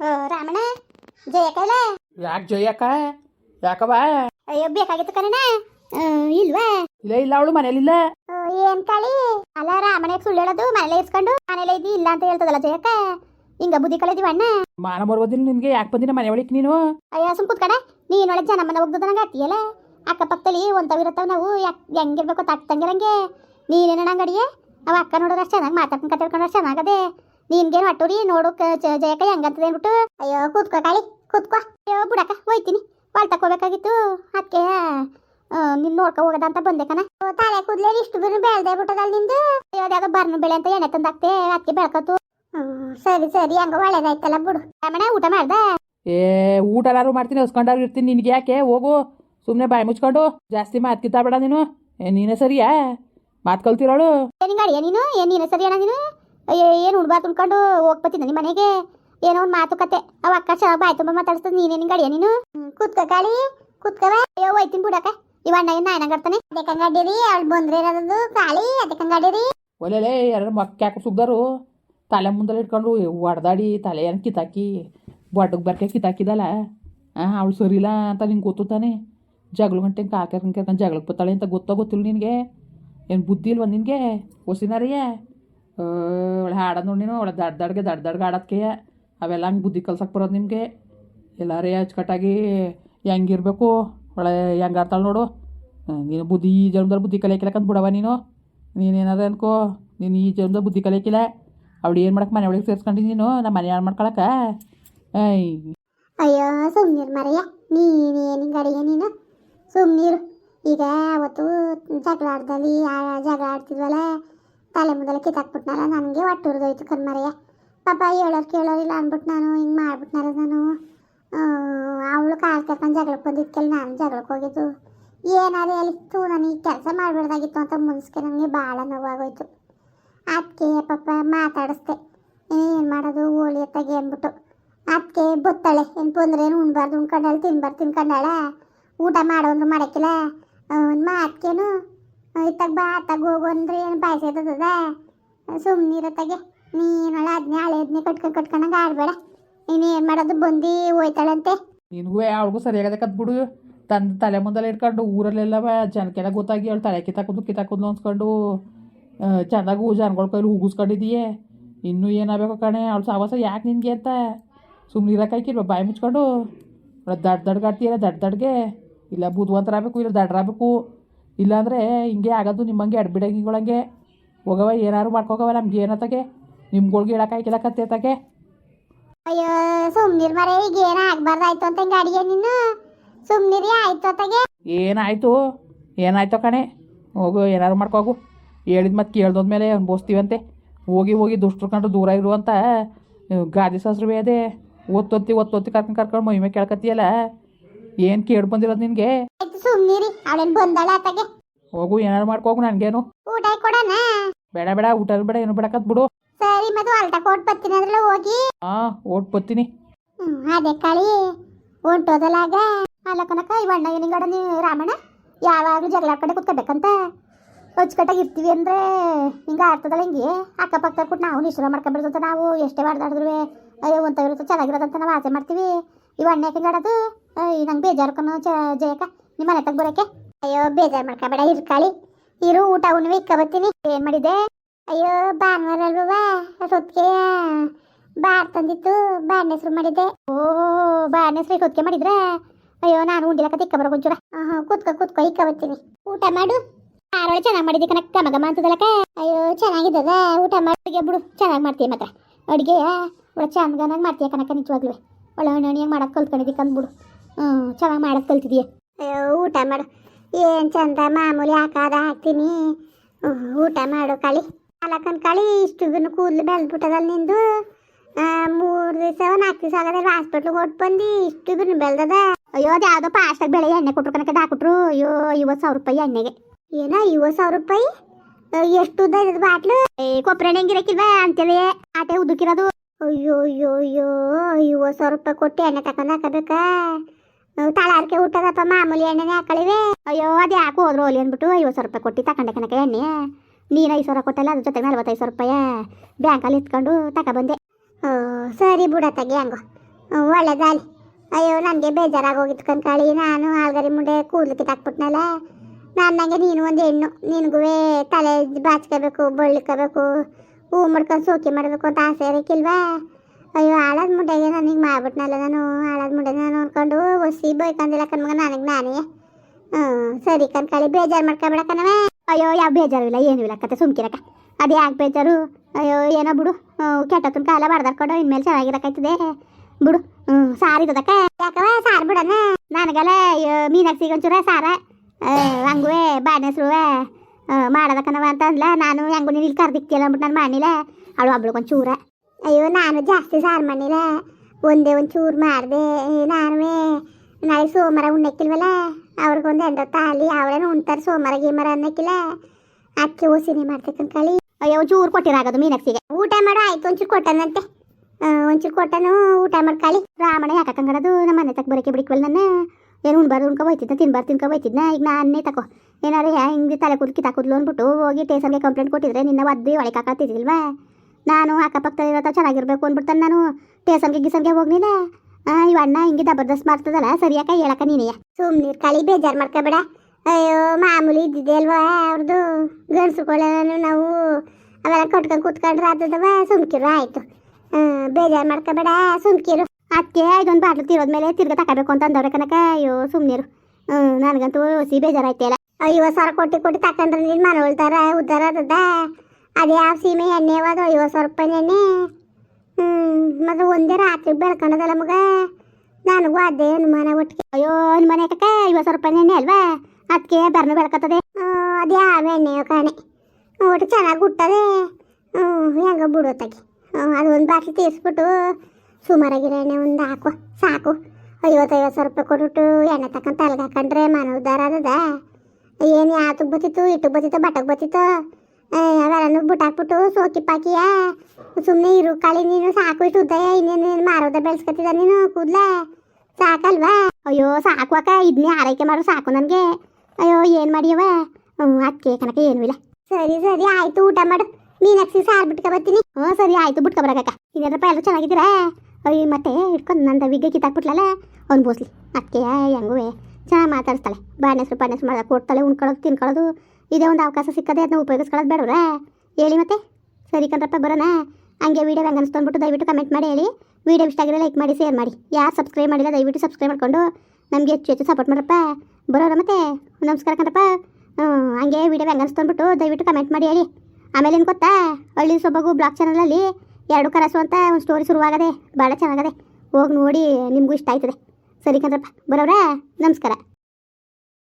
ಓ, ರಾಮಣ್ಣ ಜಯಕ ಇಲ್ಲ ಯಾಕೆ ಜಯಕ್ಕ ಯಾಕವ ಅಯ್ಯೋ ಬೇಕಾಗಿತ್ತು ಕಣ ಇಲ್ವಾ? ಇಲ್ಲ ಇಲ್ಲ ಅವಳು ಮನೇಲಿಲ್ಲ ಏನ್ ಕಾಳಿ ಅಲ್ಲ ರಾಮಣ್ಣ ಸುಳ್ಳು ಹೇಳೋದು ಮನೇಲೆ ಇಸ್ಕೊಂಡು ಮನೇಲೆ ಇದ್ದಿ ಇಲ್ಲ ಅಂತ ಹೇಳ್ತದಲ್ಲ ಜಯಕ್ಕ ಹಿಂಗ ಬುದ್ಧಿ ಕಳೆದಿವ ಅಣ್ಣ. ಮಾನ ಬರೋದಿಲ್ಲ ನಿನ್ಗೆ ಯಾಕೆ ಬಂದಿನ ಮನೆ ಒಳಗೆ ನೀನು? ಅಯ್ಯ ಸುಮ್ ನೀ ನೀನೊಳಗೆ ಜನ ಮನೆ ಹೋಗ್ದು ನಂಗೆ ಅಟ್ಟಿಯಲ್ಲ. ಅಕ್ಕಪಕ್ಕದಲ್ಲಿ ಒಂತವಿರತ್ತವ ನಾವು ಯಾಕ್ ಹೆಂಗಿರ್ಬೇಕು ತಕ್ಕ ತಂಗಿರಂಗೆ. ನೀನೇನ ಅಂಗಡಿಗೆ ಅವ ಅಕ್ಕ ಅಷ್ಟು ಚೆನ್ನಾಗಿ ಮಾತಾಡ್ಕೊಂಡು ಕತ್ತಿರ್ಕೊಂಡ್ರೆ ಚೆನ್ನಾಗದೆ. ನಿನ್ಗೇನು ಅಟ್ಟೂರಿ? ನೋಡು ಕ- ಜ- ಜಯಕ್ಕ ಹೆಂಗಂತದೆ ಅಂದ್ಬಿಟ್ಟು ಅಯ್ಯೋ ಕೂತ್ಕೋ ಕಾಳಿ ಕೂತ್ಕೋ. ಅಯ್ಯೋ ಬಿಡಕ ಹೋಯ್ತೀನಿ. ಹೊಲ್ ತಕೋಬೇಕಾಗಿತ್ತು ಅದಕ್ಕೆ ನಿನ್ ನೋಡ್ಕೊ ಹೋಗದ ಅಂತ ಬಂದೆ ಕಣ. ತಲೆ ಕೂದ್ಲೇ ಇಷ್ಟು ಬಿರು ಬೆಳ್ದೆ ಬಿಟ್ಟದಲ್ಲ ನಿಂದು ಅಯ್ಯೋ ಅದ್ಯಾವ್ದೋ ಬರ್ನ ಬೆಳೆ ಅಂತ ಎಣ್ಣೆ ತಂದಾಕ್ತೆ. ಅದಕ್ಕೆ ಬೆಳ್ಕತ್ತು ಸರಿ ಸರಿ. ಹಂಗ ಒಳ್ಳೇದಾಯ್ತಲ್ಲ ಬಿಡು. ರಮಣ ಊಟ ಮಾಡ್ದೆ? ಏ ಊಟ ಎಲ್ಲಾರು ಮಾಡ್ತೀನಿ. ಹಸ್ಕೊಂಡಾರು ಇರ್ತೀನಿ. ನಿನ್ಗೆ ಯಾಕೆ? ಹೋಗು. ಸುಮ್ಮನೆ ಬಾಯಿ ಮುಚ್ಕೊಂಡು. ಜಾಸ್ತಿ ಮಾತು ಕಿತ್ತಾಬೇಡ ನೀನು ನೀನೇ ಸರಿಯಾ? ಮಾತು ಕಲ್ತಿರೋಳು ಏನಿಂಗ ಅಡಿಯ ನೀನು? ಏನ್ ನೀನೇ ಸರಿ ಅಣ್ಣ ನೀನು? ಏನು ಹುಡ್ಬಾರ್ದು ಉಳ್ಕೊಂಡು ಹೋಗ್ಬತ್ತಿದ್ದ ನಿಮ್ಮ ಮನೆಗೆ? ಏನೋ ಒಂದು ಮಾತುಕತೆ ಅವ ಅಕ್ಕ ಚೆನ್ನಾಗಿ ಬಾಯ್ ತುಂಬ ಮಾತಾಡಿಸ್ತದ ನೀನೇನು ಗಡಿಯ ನೀನು? ಕುತ್ಕ ಗಾಳಿ ಕಾಳಿ ಕೂತ್ಕವ ಅಯ್ಯೋ ಹೋಯ್ತೀನಿ ಬಿಡಕ್ಕ ಇವ ಅಣ್ಣ ಏನು ನಾಯನ ಕಡ್ತಾನೆ ಅದಕ್ಕೆ ಅಡಿರಿ ಅವ್ಳು ಬಂದ್ರೆ ಇರೋದು ಕಾಳಿ ಅದಕ್ಕೆ ಅಡಿರಿ ಒಲೆಲೆ ಯಾರು ಮಕ್ಕ ಯಾಕೆ ಸುಗ್ದಾರು ತಲೆ ಮುಂದಲ್ಲಿ ಇಟ್ಕೊಂಡು ಹೊಡೆದಾಡಿ ತಲೆ ಏನು ಕಿತ್ತಾಕಿ ಬಡ್ಡಗೆ ಬರ್ಕೆ ಕಿತ್ತಾಕಿದಲ್ಲ ಹಾಂ ಅವಳು ಸರಿಲ್ಲ ಅಂತ ನಿಂಗೆ ಗೊತ್ತಾನೆ ಜಗಳ ಗಂಟೆ ಕಾಕರ್ಕೊಂಡು ಕರ್ಕೊಂಡು ಜಗಳಕ್ಕೆ ಬತ್ತಾಳೆ ಅಂತ ಗೊತ್ತೋ ಗೊತ್ತಿಲ್ಲ ನಿನಗೆ? ಏನು ಬುದ್ಧಿ ಇಲ್ವ ನಿನಗೆ ಹೊಸಿನಾರಿಯ? ಅವಳು ಹಾಡೋದು ನೋಡಿ ನೀನು ಅವಳ ದಡ್ ದಡ್ಗೆ ದಡ್ ದಡ್ಗೆ ಆಡೋದಕ್ಕೆ ಅವೆಲ್ಲ ಹಂಗೆ ಬುದ್ಧಿ ಕಲ್ಸಕ್ಕೆ ಬರೋದು ನಿಮಗೆ. ಎಲ್ಲರೇ ಅಚ್ಚುಕಟ್ಟಾಗಿ ಹೆಂಗಿರ್ಬೇಕು, ಒಳ್ಳೆ ಹೆಂಗೆ ಆಡ್ತಾಳೆ ನೋಡು ನೀನು ಬುದ್ಧಿ ಈ ಜನ್ಮದಲ್ಲಿ ಬುದ್ಧಿ ಕಲಿಯಕ್ಕಿಲ್ಲಕಂತ ಬಿಡವ ನೀನು. ನೀನೇನಾರ ಅನ್ಕೋ, ನೀನು ಈ ಜನ್ಮದಲ್ಲಿ ಬುದ್ಧಿ ಕಲಿಯಕ್ಕಿಲ್ಲ ಅವಳು ಏನು ಮಾಡಕ್ಕೆ ಮನೆ ಒಳಗೆ ಸೇರಿಸ್ಕೊಂಡು ನೀನು ನಮ್ಮ ಮನೆ ಹಾಳು ಮಾಡ್ಕೊಳಕ್ಕೆ ಅಯ್ಯೋ ಮರೆಯ ನೀನೇನು ನೀನು ಸುಮ್ಮನಿರು ಈಗ ಅವತ್ತು ಜಗಳ ಆಡ್ದಲ್ಲಿ ಜಗಳ ಆಡ್ತಿದ್ವಲ್ಲ ತಲೆ ಮುಂದೆಲ್ಲ ಕಿತ್ತಾಕ್ಬಿಟ್ನಲ್ಲ, ನನಗೆ ಒಟ್ಟು ಹುರಿದೋಯ್ತು ಕಣ್ಮರೆಯ ಪಾಪ ಹೇಳೋರು ಕೇಳೋರಿಲ್ಲ ಅಂದ್ಬಿಟ್ಟು ನಾನು, ಹಿಂಗೆ ಮಾಡ್ಬಿಟ್ನಲ್ಲ ನಾನು. ಅವಳು ಕಾಲು ಕರ್ಕೊಂಡು ಜಗಳಕ್ಕೆ ಬಂದಿದ್ದಕ್ಕೆ ನಾನು ಜಗಳಕ್ಕೆ ಹೋಗಿದ್ದು. ಏನಾದ್ರು ಹೇಳಿತ್ತು ಈ ಕೆಲಸ ಮಾಡಬಾರ್ದಾಗಿತ್ತು ಅಂತ ಮುನ್ಸ್ಕೆ ನನಗೆ ಭಾಳ ನೋವಾಗೋಯ್ತು. ಅದಕ್ಕೆ ಪಾಪ ಮಾತಾಡಿಸ್ದೆ. ಏನು ಮಾಡೋದು, ಹೋಳಿ ಎತ್ತಾಗಿ ಅಂದ್ಬಿಟ್ಟು. ಅದಕ್ಕೆ ಬೊತ್ತಾಳೆ, ಏನು ತೊಂದರೆ ಏನು ಉಣ್ಬಾರ್ದು, ಉಣ್ಕೊಂಡಾಳೆ ತಿನ್ಬಾರ್ದು ತಿನ್ಕೊಂಡಾಳೆ? ಊಟ ಮಾಡೋ ಅಂದ್ರೆ ಮಾಡೋಕ್ಕಿಲ್ಲ. ಒಂದು ಮಾತ್ಕೇನು? ಇತ್ತಾಗ ಬಾ ಅತ್ತಾಗ ಹೋಗು ಅಂದ್ರೆ ಏನು ಬಾಯ್ಸೈತದ ಸುಮ್ಮನಿರತ್ತಾಗೆ ನೀನೊಳ ಅದನ್ನೇ ಹಳೆ ಅದನ್ನೇ ಕಟ್ಕೊಂಡು ಕಟ್ಕೊಂಡಂಗೆ ಆಡಬೇಡ. ನೀನು ಏನು ಮಾಡೋದು ಬಂದು ಹೋಯ್ತಾಳಂತೆ. ನಿನಗೂ ಅವಳಿಗೂ ಸರಿಯಾಗದೆ ಕದ್ಬಿಡು ತಂದು ತಲೆ ಮುಂದೆಲ್ಲ ಇಟ್ಕೊಂಡು ಊರಲ್ಲೆಲ್ಲ ಜನಕ್ಕೆಲ್ಲ ಗೊತ್ತಾಗಿ ಅವಳು ತಲೆ ಕಿತ್ತಾಕೋದು ಕಿತ್ತಾಕೋದು ಅನ್ಸ್ಕೊಂಡು ಚೆಂದಾಗೂ ಜನಗಳ ಕೈಲಿ ಉಗಿಸ್ಕೊಂಡಿದ್ದೀಯೇ ಇನ್ನೂ ಏನಾಗಬೇಕು ಕಣೆ? ಅವಳು ಸಾವಾಸ ಯಾಕೆ ನಿನಗೆ ಅಂತ? ಸುಮ್ಮನೆ ಇರೋಕಾಯ್ಕಿಲ್ವ ಬಾಯಿ ಮುಚ್ಕೊಂಡು? ದಡ್ ದಡ್ ದಡ್ಗಾಡ್ತೀಯಲ್ಲ ದಡ್ ದಡ್ಗೆ? ಇಲ್ಲ ಬುದ್ಧಿವಂತರ ಆಗಬೇಕು ಇಲ್ಲ ದಡ್ರಾಗಬೇಕು. ಇಲ್ಲಾಂದರೆ ಹಿಂಗೆ ಆಗೋದು ನಿಮ್ಮಂಗೆ ಎಡ್ಬಿಡಂಗಿಗಳಂಗೆ ಹೋಗವ ಏನಾರು ಮಾಡ್ಕೋಗವ ನಮ್ಗೆ ಏನತ್ತಾಗೆ? ನಿಮ್ಗಳ್ಗೆ ಹೇಳೋಕ್ಕಾಯ್ಕಿಲ್ಲ ಕತ್ತೆ ತಗೆ ಅಯ್ಯೋ ಸುಮ್ನಿರ್ ಮರೆ ಈಗ ಏನು ಆಗ್ಬಾರ್ದಾಯ್ತು ಅಂತ ಹಿಂಗೆ ಅಡಿಗೆ ನೀನು? ಸುಮ್ನಿರಿ ಆಯ್ತು ಅತ್ತಾಗೆ. ಏನಾಯ್ತು? ಏನಾಯ್ತು ಕಣೆ? ಹೋಗು ಏನಾರು ಮಾಡ್ಕೋಗು. ಹೇಳಿದ ಮತ್ತೆ ಕೇಳ್ದೋದ್ಮೇಲೆ ಅನ್ಬೋಸ್ತೀವಂತೆ ಹೋಗಿ ಹೋಗಿ ದುಷ್ಟ್ರು ಕಂಡು ದೂರ ಇರು ಅಂತ ಇವ್ ಗಾದಿ ಸಸ್ರು ಅದೇ. ಒತ್ತೊತ್ತಿ ಒತ್ತೊತ್ತಿ ಕರ್ಕೊಂಡು ಕರ್ಕೊಂಡು ಮಹಿಮೆ ಕೇಳ್ಕತ್ತೀಯಲ್ಲ. ಏನು ಕೇಳಿ ಬಂದಿರೋದು ನಿನ್ಗೆ? ಆಯ್ತು ಸುಮ್ಮನಿರಿ ಅವಳೇನು ಬಂದಾಳ ಅತ್ತಾಗೆ ಹೋಗು ಏನಾರು ಮಾಡ್ಕೋಗು ನನ್ಗೇನು. ಊಟ ಕೊಡೋಣ? ಬೇಡ ಬೇಡ ಊಟ ಬೇಡ ಏನು ಬೇಡಕತ್ ಬಿಡು. ಸರಿ ಮದು ಹೊಲ್ಟ ಕೋಟ್ ಬರ್ತೀನಿ ಅದ್ರಲ್ಲ ಹೋಗಿ. ಹಾ ಓಟ್ ಬತ್ತೀನಿ ಹ್ಮ್, ಅದೇ ಕಳಿ. ಹೊಂಟೋದಲಾಗ ಅಲ್ಲ ಕನಕ ಇವಣ್ಣ ಏನಿಂಗಡ ನೀ ರಾಮಣ್ಣ? ಯಾವಾಗಲೂ ಜಗಳ ಆಡ್ಕೊಂಡೆ ಕುತ್ಕೋಬೇಕಂತ. ಅಚ್ಚುಕಟ್ಟಾಗಿ ಇರ್ತೀವಿ ಅಂದ್ರೆ ಹಿಂಗೆ ಆಡ್ತದಲ್ಲ ಹಿಂಗೆ. ಅಕ್ಕಪಕ್ಕ ಕೊಟ್ಟು ನಾವು ನಿಶ್ಚಯ ಮಾಡ್ಕೊಂಡ್ಬಿಡ್ದಂತ ನಾವು ಎಷ್ಟೇ ಮಾಡ್ದಾಡಿದ್ರು ಅಯ್ಯೋ ಇರುತ್ತೆ ಚೆನ್ನಾಗಿರೋದಂತ ನಾವು ಆಸೆ ಮಾಡ್ತೀವಿ. ಇವಣ್ಣ ಯಾಕೆ ಆಡೋದು? ಅಯ್ಯ ನಂಗೆ ಬೇಜಾರು ಕಣ ಜಯಕ ನಿಮ್ಮ ಮನೆ ತಗ ಬರೋಕೆ? ಅಯ್ಯೋ, ಬೇಜಾರು ಮಾಡ್ಕೊಬೇಡ ಇರ್ಕಾಳಿ ಇರು, ಊಟ ಉಣ್ವಿ, ಇಕ್ಕ ಬರ್ತೀನಿ. ಏನು ಮಾಡಿದೆ? ಅಯ್ಯೋ, ಭಾನುವಾರ ಅಲ್ವಾ ಹೊತ್ತಿಗೆ ಬಾರ್ ತಂದಿತ್ತು, ಬಾರ್ನ ಹೆಸರು ಮಾಡಿದ್ದೆ. ಓ, ಬಾರ್ನ ಹೆಸರು ಹೊತ್ತಿಗೆ ಮಾಡಿದ್ರೆ? ಅಯ್ಯೋ, ನಾನು ಉಂಡಿಲಕ್ಕ ತಿಕ್ಕ ಬರೋ ಒಂಚೂರ. ಹಾಂ ಕೂತ್ಕ, ಕೂತ್ಕೊ, ಇಕ್ಕ ಬರ್ತೀನಿ. ಊಟ ಮಾಡು. ಆರೋಳ ಚೆನ್ನಾಗಿ ಮಾಡಿದ್ದೆ ಕನಕ ಮಗ ಗಮ ಅಂತದಲಕ್ಕ ಅಯ್ಯೋ, ಚೆನ್ನಾಗಿದ್ದದ. ಊಟ ಮಾಡಿಗೆ ಬಿಡು, ಚೆನ್ನಾಗಿ ಮಾಡ್ತೀಯ ಮಾತ್ರ. ಅಡುಗೆ ಒಳ್ಳೆ ಚಂದಗನಾಗಿ ಮಾಡ್ತೀಯ ಕನಕ ನಿಜವಾಗ್ಲೂ. ಒಳ್ಳೆ ಹಣ್ಣಿಯಾಗಿ ಮಾಡಕ್ಕೆ ಕಲ್ತ್ಕೊಂಡಿದ್ದಿ, ಕಂದ್ಬಿಡು. ಹ್ಞೂ ಚೆನ್ನಾಗಿ ಮಾಡೋದು ಕಲ್ತಿದ್ಯಾ. ಅಯ್ಯೋ ಊಟ ಮಾಡು. ಏನು ಚಂದ ಮಾಮೂಲಿ ಹಾಕಾದ ಹಾಕ್ತೀನಿ. ಊಟ ಮಾಡು ಕಾಳಿ. ನಾಲ್ಕನ್ ಕಳಿ ಇಷ್ಟು ಕೂದಲು ಬೆಳೆದ್ಬಿಟ್ಟದಲ್ಲ ನಿಂದು. ಮೂರು ದಿವಸ ನಾಲ್ಕು ದಿವಸ ಆಗದ ಹಾಸ್ಪಿಟ್ಲಿಗೆ ಹೊಟ್ಟು ಬಂದು ಇಷ್ಟು ಬಿರ್ನು ಬೆಳೆದದ. ಅಯ್ಯೋ ಅದು ಯಾವುದೋ ಪಾಸ್ಟಾಗ ಬೆಳೆ ಎಣ್ಣೆ ಕೊಟ್ರು ಕನಕ ಹಾಕಿಟ್ರು ಅಯ್ಯೋ ಐವತ್ತು ಸಾವಿರ ರೂಪಾಯಿ ಎಣ್ಣೆಗೆ. ಏನೋ ಐವತ್ತು ಸಾವಿರ ರೂಪಾಯಿ? ಎಷ್ಟು ಉದ್ದ ಇರೋದು ಬಾಟ್ಲು? ಏ ಕೊಬ್ಬರಿ ಎಣ್ಣೆ ಹೆಂಗಿರಕ್ಕಿಲ್ವಾ ಅಂತೇಳಿ ಆಟೆ ಉದುಕಿರೋದು ಅಯ್ಯೋ ಅಯ್ಯೋ ಅಯ್ಯೋ ಐವತ್ತು ಸಾವಿರ ರೂಪಾಯಿ ಕೊಟ್ಟು ಎಣ್ಣೆ ತಕೊಂಡು ಹಾಕಬೇಕಾ? ತಳಾರ್ಕೆ ಊಟದಪ್ಪ ಮಾಮೂಲಿ ಎಣ್ಣೆನೇ ಹಾಕಳಿವೆ. ಅಯ್ಯೋ, ಅದು ಯಾಕೆ ಹೋದ್ರು ಹೋಲಿ ಅಂದ್ಬಿಟ್ಟು ಐವತ್ತು ಸಾವಿರ ರೂಪಾಯಿ ಕೊಟ್ಟು ತಕೊಂಡೆ ಕನಕ ಎಣ್ಣೆ. ನೀನು ಐದು ಸಾವಿರ ಕೊಟ್ಟಲ್ಲ, ಅದ್ರ ಜೊತೆಗೆ ನಲ್ವತ್ತೈದು ಸಾವಿರ ರೂಪಾಯಿ ಬ್ಯಾಂಕಲ್ಲಿ ಇತ್ಕೊಂಡು ತಗೊಬಂದೆ ಸರಿ ಸರಿ ಬಿಡತ್ತಾಗೆ ಹಂಗೋ ಒಳ್ಳೇದಾಲಿ ಅಯ್ಯೋ, ನನಗೆ ಬೇಜಾರಾಗೋಗಿತ್ತು ಕಣ್ಕಾಳಿ ನಾನು ಆಲ್ಗರಿ ಮುಂಡೆ ಕೂದಲಿಕ್ಕೆ ತಾಕ್ಬಿಟ್ನಲ್ಲ. ನಾನು ನನಗೆ ನೀನು ಒಂದು ಹೆಣ್ಣು. ನಿನಗೂ ತಲೆ ಬಾಚ್ಕೋಬೇಕು ಬಳ್ಳಿಕೋಬೇಕು ಹೂ ಮಾಡ್ಕೊಂಡು ಸೋಕಿ ಮಾಡಬೇಕು ಅಂತ ಆಸೆ ಇರಕ್ಕಿಲ್ವಾ? ಅಯ್ಯೋ ಆಳದ ಮುಂಡೆಗೆ ನನಗೆ ಮಾಡ್ಬಿಟ್ನಲ್ಲ ನಾನು, ಹಾಳಾದ ನಾನು ಅನ್ಕೊಂಡು ಒಸಿ ಬೈಕಂದಿಲ್ಲ ಕಣ್ಮಗ ನನಗೆ ನಾನೇ. ಹ್ಞೂ, ಸರಿ ಕಣ್ಕಾಳಿ ಬೇಜಾರು ಮಾಡ್ಕೊಬೇಡ ಕಣವೇ ಅಯ್ಯೋ, ಯಾವ ಬೇಜಾರು ಇಲ್ಲ, ಏನೂ ಇಲ್ಲ ಕತೆ ಸುಮ್ಕಿರಕ ಅದೇ ಯಾಕೆ ಬೇಜಾರು? ಅಯ್ಯೋ, ಏನೋ ಬಿಡು. ಕೆಟ್ಟತನ ಕಾಲ ಬಡ್ದಾಡ್ಕೊಂಡು ಇನ್ಮೇಲೆ ಚೆನ್ನಾಗಿರಕೈತದೆ. ಬಿಡು. ಹ್ಞೂ ಸಾರಿದದಕ್ಕ ಯಾಕವ ಸಾರು ಬಿಡಣ. ನನಗಲ್ಲ ಮೀನಾಕ್ಷಿಗೆ ಸಿಗೊಂಚೂರ ಸಾರ. ಹಂಗುವೆ ಬಾಣೆಸ್ರುವೆ ಮಾಡೋದಕ್ಕನವ ಅಂತ ಅಂದ್ಲ. ನಾನು ಹೆಂಗು ನೀನು ಇಲ್ಲಿ ಕರ್ದಿಕ್ತಿಯಲ್ಲ ಅಂದ್ಬಿಟ್ಟು ನಾನು ಮಾಡಿಲ್ಲ. ಅವಳು ಒಬ್ಳಿಗೆ ಒಂಚೂರ ಅಯ್ಯೋ ನಾನು ಜಾಸ್ತಿ ಸಾರು ಮಾಡಿಲ್ಲ. ಒಂದೇ ಒಂದು ಚೂರು ಮಾಡಿದೆ. ನಾನು ನಾಳೆ ಸೋಮವಾರ ಉಣ್ಣಕ್ಕಿಲ್ವಲ್ಲ? ಅವ್ರಿಗೊಂದು ಎಂಡ ತಾಲಿ ಅವಳೇನು ಉಣ್ತಾರೆ ಸೋಮವಾರ ಗೀಮರ ಅನ್ನಕ್ಕಿಲ್ಲ? ಅಕ್ಕಿ ಓಸಿನೇ ಮಾಡ್ತಕ್ಕಂತ ಕಳಿ. ಅಯ್ಯೋ ಚೂರು ಕೊಟ್ಟಿರಾಗೋದು ಮೀನಾಕ್ಷಿಗೆ. ಊಟ ಮಾಡೋ ಆಯ್ತು ಒಂಚೂರು ಕೊಟ್ಟನಂತೆ. ಒಂಚೂರು ಕೊಟ್ಟನು ಊಟ ಮಾಡ್ಕೊಳ್ಳಿ ರಾಮಣ ಯಾಕಂಗಡದು ನಮ್ಮ ಮನೆ ತಕ್ಕ ಬರೋಕೆ ಬಿಡಿಕ್ವಲ್ಲ ನನ್ನ. ಏನು ಉಣ್ಬಾರ್ದು ಉಣ್ಕೊ ಹೋಯ್ತಿದ್ನ ತಿನ್ಬಾರ್ದು ತಿನ್ಕೊ ಹೋಯ್ತಿದ್ನ. ಈಗ ನಾನೇ ತಕೋ. ಏನಾರು ಹಿಂಗೆ ತಲೆ ಕೂದಲು ಕಿತ್ತಾಕುದ್ಲು ಅಂದ್ಬಿಟ್ಟು ಹೋಗಿ ಟೇಸನ್ಗೆ ಕಂಪ್ಲೇಂಟ್ ಕೊಟ್ಟಿದ್ರೆ ನಿನ್ನ ಒದ್ದು ಒಳಗೆ ಹಾಕತ್ತಿದ್ದಿಲ್ವಾ ನಾನು ಅಕ್ಕಪಕ್ಕ ಇರೋತ ಚೆನ್ನಾಗಿರ್ಬೇಕು ಅಂದ್ಬಿಡ್ತಾನೆ ನಾನು. ಟೇಸನ್ಗೆ ಗಿಸನ್ಗೆ ಆ, ಇವ್ ಅಣ್ಣ ಹಿಂಗೆ ಜಬರ್ದಸ್ತ್ ಮಾಡ್ತದಲ್ಲ ಸರಿಯಾಕ ಹೇಳಕ ನೀನೇ. ಸುಮ್ನೀರ್ ಕಳಿ ಬೇಜಾರು ಮಾಡ್ಕೊಬೇಡ. ಅಯ್ಯೋ ಮಾಮೂಲಿ ಇದ್ದಿದ್ದೆ ಅಲ್ವಾ ಅವ್ರದ್ದು ಗಂಡಸ್ರುಕೊಳ್ಳೋನು ನಾವು ಅವೆಲ್ಲ ಕಟ್ಕೊಂಡು ಕೂತ್ಕೊಂಡ್ರೆ ಆದದವ? ಸುಮ್ಕಿರು ಆಯ್ತು. ಬೇಜಾರು ಮಾಡ್ಕೊಬೇಡ ಸುಮ್ಕಿರು. ಅದಕ್ಕೆ ಇದೊಂದು ಬಾಟ್ಲು ಮೇಲೆ ತಿರ್ಗ ತಗೋಬೇಕು ಅಂತ ಅಂದವ್ರೆ ಕನಕ ಅಯ್ಯೋ ಸುಮ್ಮನಿರು ಹ್ಞೂ ನನಗಂತೂ ಸಿ ಬೇಜಾರಾಯ್ತಲ್ಲ ಅಯ್ಯೋ ಸಾವಿರ ಕೊಟ್ಟಿ ಕೊಟ್ಟು ತಕೊಂಡ್ರೆ ನೀನು ಮನೆ ಉಳ್ತಾರ ಉದ್ದಾರ ಆದದ ಅದೇ ಯಾವ ಸೀಮೆ ಎಣ್ಣೆ ಅದು ಐವತ್ತು ಸಾವಿರ ರೂಪಾಯಿ ಎಣ್ಣೆ. ಹ್ಞೂ ಮತ್ತೆ ಒಂದೇ ರಾತ್ರಿ ಬೆಳ್ಕೊಂಡದಲ್ಲ ಮಗ. ನನಗೂ ಅದೇ ಅನುಮಾನ ಒಟ್ಟಿಗೆ. ಅಯ್ಯೋ, ಅನುಮಾನ ಕಕ್ಕ ಐವತ್ತು ಸಾವಿರ ರೂಪಾಯಿ ಎಣ್ಣೆ ಅಲ್ವಾ? ಅದಕ್ಕೆ ಬರ್ನು ಬೆಳ್ಕತ್ತದೆ ಅದೇ ಯಾವ ಎಣ್ಣೆಯೋ ಕಾಣೆ. ಒಟ್ಟು ಚೆನ್ನಾಗಿ ಹುಟ್ಟದೆ. ಹ್ಞೂ ಹೆಂಗ ಬಿಡೋತ್ತಾಗಿ ಅದು ಒಂದು ಬಾಟ್ಲಿ ತೀರಿಸ್ಬಿಟ್ಟು ಸುಮಾರಾಗಿರೋ ಎಣ್ಣೆ ಒಂದು ಹಾಕು. ಸಾಕು. ಐವತ್ತೈವತ್ತು ಸಾವಿರ ರೂಪಾಯಿ ಕೊಟ್ಬಿಟ್ಟು ಎಣ್ಣೆ ತಕ್ಕಂತ ಅಲ್ಗೆ ಹಾಕೊಂಡ್ರೆ ಮನೆ ಅದದ ಏನು ಯಾತಕ್ಕೆ ಬತ್ತಿತ್ತು ಇಟ್ಟಕ್ಕೆ ಬತ್ತಿತ್ತು ಬಟ್ಟಕ್ಕೆ ಬತ್ತಿತ್ತು? ಅವೆಲ್ಲನೂ ಬಿಟ್ಟು ಹಾಕ್ಬಿಟ್ಟು ಸೋಕಿಪ್ಪಾಕಿಯ. ಪಾಕಿಯ ಸುಮ್ಮನೆ ಇರು, ಕಾಳಿ ನೀನು ಸಾಕು ಇಷ್ಟು ಉದ್ದಯ ಇನ್ನೇನು ನೀನು ಮಾರೋದ ಬೆಳೆಸ್ಕೊತಿದ ನೀನು ಕೂದ್ಲ? ಸಾಕಲ್ವಾ? ಅಯ್ಯೋ ಸಾಕು ಅಕ್ಕ ಇದನ್ನೇ ಆರೈಕೆ ಮಾಡು, ಸಾಕು ನನಗೆ. ಅಯ್ಯೋ, ಏನು ಮಾಡಿಯವ ಹ್ಞೂ ಕನಕ ಏನೂ ಇಲ್ಲ. ಸರಿ ಸರಿ, ಆಯ್ತು, ಊಟ ಮಾಡು. ಮೀನಾಕ್ಷಿ ಸಾರು ಬಿಟ್ಕ ಬರ್ತೀನಿ. ಹ್ಞೂ, ಸರಿ, ಆಯ್ತು ಬಿಟ್ಕೊಬರಕ್ಕ ಇನ್ನೇನಪ್ಪ ಎಲ್ಲರೂ ಚೆನ್ನಾಗಿದ್ದೀರಾ? ಅಯ್ಯ ಮತ್ತೆ ಇಟ್ಕೊಂಡು ನಂದ ವಿಗ್ಗೆ ಕಿತ್ತಾಕ್ಬಿಟ್ಲಲ್ಲ ಅವ್ನು ಬೋಸ್ಲಿ ಅದಕ್ಕೆ ಹೆಂಗುವೆ? ಚೆನ್ನಾಗಿ ಮಾತಾಡಿಸ್ತಾಳೆ. ಬಾಣೆಸ್ರು ಬಾಣೆಸ್ರು ಮಾಡೋದು ಕೊಡ್ತಾಳೆ ಉಣ್ಕೊಳ್ಳೋದು ತಿನ್ಕೊಳ್ಳೋದು ಇದೇ ಒಂದು ಅವಕಾಶ ಸಿಕ್ಕದೆ ಅದನ್ನ ಉಪಯೋಗಿಸ್ಕೊಳ್ಳೋದು ಬೇಡವ್ರ. ಹೇಳಿ ಮತ್ತೆ. ಸರಿ ಕಣ್ರಪ್ಪ, ಬರೋಣ. ಹಂಗೆ ವೀಡಿಯೋ ಹೆಂಗೆ ಅನಿಸ್ತು ಅಂದ್ಬಿಟ್ಟು ದಯವಿಟ್ಟು ಕಮೆಂಟ್ ಮಾಡಿ, ಹೇಳಿ. ವೀಡಿಯೋ ಇಷ್ಟ ಆಗಿದ್ರೆ ಲೈಕ್ ಮಾಡಿ ಶೇರ್ ಮಾಡಿ. ಯಾರು ಸಬ್ಸ್ಕ್ರೈಬ್ ಮಾಡಿಲ್ಲ, ದಯವಿಟ್ಟು ಸಬ್ಸ್ಕ್ರೈಬ್ ಮಾಡ್ಕೊಂಡು ನಮಗೆ ಹೆಚ್ಚು ಹೆಚ್ಚು ಸಪೋರ್ಟ್ ಮಾಡ್ರಪ್ಪ. ಬರೋರ ಮತ್ತೆ. ನಮಸ್ಕಾರ ಕಂದ್ರಪ್ಪ ಹ್ಞೂ, ಹಂಗೆ ವೀಡಿಯೋ ಹೆಂಗೆ ಅನಿಸ್ತು ಅಂದ್ಬಿಟ್ಟು ದಯವಿಟ್ಟು ಕಮೆಂಟ್ ಮಾಡಿ, ಹೇಳಿ. ಆಮೇಲೆ ಏನು ಗೊತ್ತಾ? ಹಳ್ಳಿ ಸೊಬಗು ಬ್ಲಾಕ್ ಚಾನಲಲ್ಲಿ ಎರಡು ಕರಸು ಅಂತ ಒಂದು ಸ್ಟೋರಿ ಶುರುವಾಗದೆ ಭಾಳ ಚೆನ್ನಾಗದೆ. ಹೋಗಿ ನೋಡಿ, ನಿಮಗೂ ಇಷ್ಟ ಆಯ್ತದೆ. ಸರಿ ಕಣ್ರಪ್ಪ ಬರೋರಾ ನಮಸ್ಕಾರ.